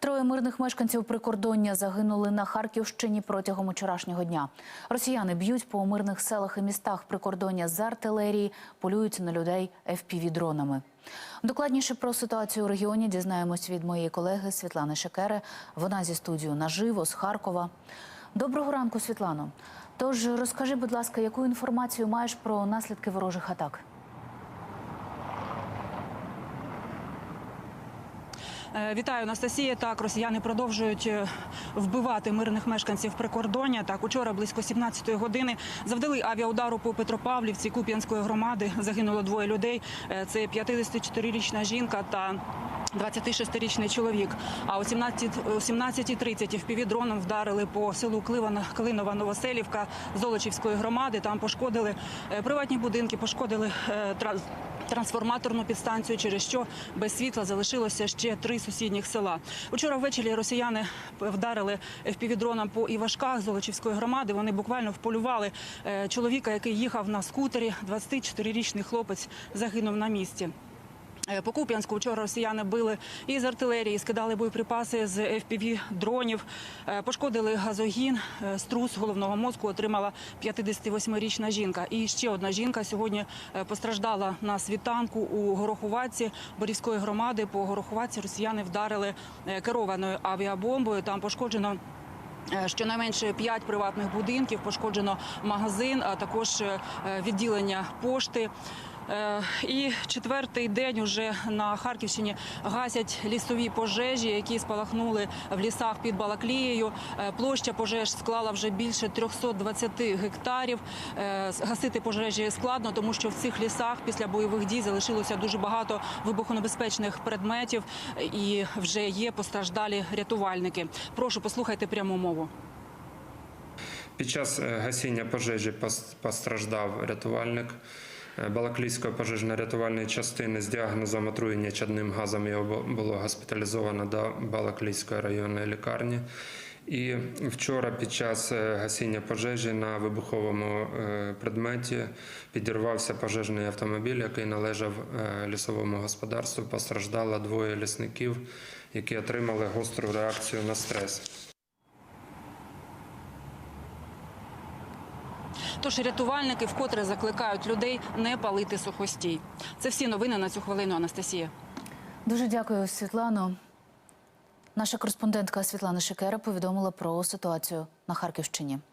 Троє мирних мешканців прикордоння загинули на Харківщині протягом вчорашнього дня. Росіяни б'ють по мирних селах і містах прикордоння з артилерії, полюють на людей FPV-дронами. Докладніше про ситуацію у регіоні дізнаємось від моєї колеги Світлани Шекери. Вона зі студією наживо з Харкова. Доброго ранку, Світлано. Тож розкажи, будь ласка, яку інформацію маєш про наслідки ворожих атак? Вітаю, Анастасія. Так, росіяни продовжують е, вбивати мирних мешканців прикордоння. Так, учора близько 17-ї години завдали авіаудару по Петропавлівці Куп'янської громади. Загинуло двоє людей. Е, Це 54-річна жінка та 26-річний чоловік. А о 17 о 17.30 впівдроном вдарили по селу Клинова Новоселівка Золочівської громади. Там пошкодили е, приватні будинки, пошкодили е, тра- трансформаторну підстанцію, через що без світла залишилося ще три сусідніх села. Учора ввечері росіяни вдарили впівдроном по Івашках Золочівської громади. Вони буквально вполювали е, чоловіка, який їхав на скутері. 24-річний хлопець загинув на місці. Е, По Куп'янську вчора росіяни били із артилерії, скидали боєприпаси з FPV-дронів, Е, пошкодили газогін, Е, струс головного мозку отримала 58-річна жінка. І ще одна жінка сьогодні постраждала на світанку у Гороховатці Борівської громади. По Гороховатці росіяни вдарили керованою авіабомбою. Там пошкоджено Щонайменше п'ять приватних будинків, пошкоджено магазин, а також відділення пошти. Е, І четвертий день уже на Харківщині гасять лісові пожежі, які спалахнули в лісах під Балаклією. Е, Площа пожеж склала вже більше 320 гектарів. Е, Гасити пожежі складно, тому що в цих лісах після бойових дій залишилося дуже багато вибухонебезпечних предметів і вже є постраждалі рятувальники. Прошу послухайте пряму мову. Під час гасіння пожежі пос- постраждав рятувальник Балаклійської пожежно-рятувальної частини з діагнозом отруєння чадним газом. Його було госпіталізовано до Балаклійської районної лікарні. І вчора під час е, гасіння пожежі на вибуховому е, предметі підірвався пожежний автомобіль, який належав е, лісовому господарству. Постраждало двоє лісників, які отримали гостру реакцію на стрес. Тож рятувальники вкотре закликають людей не палити сухостій. Це всі новини на цю хвилину. Анастасія. Дуже дякую, Світлано. Наша кореспондентка Світлана Шикера повідомила про ситуацію на Харківщині.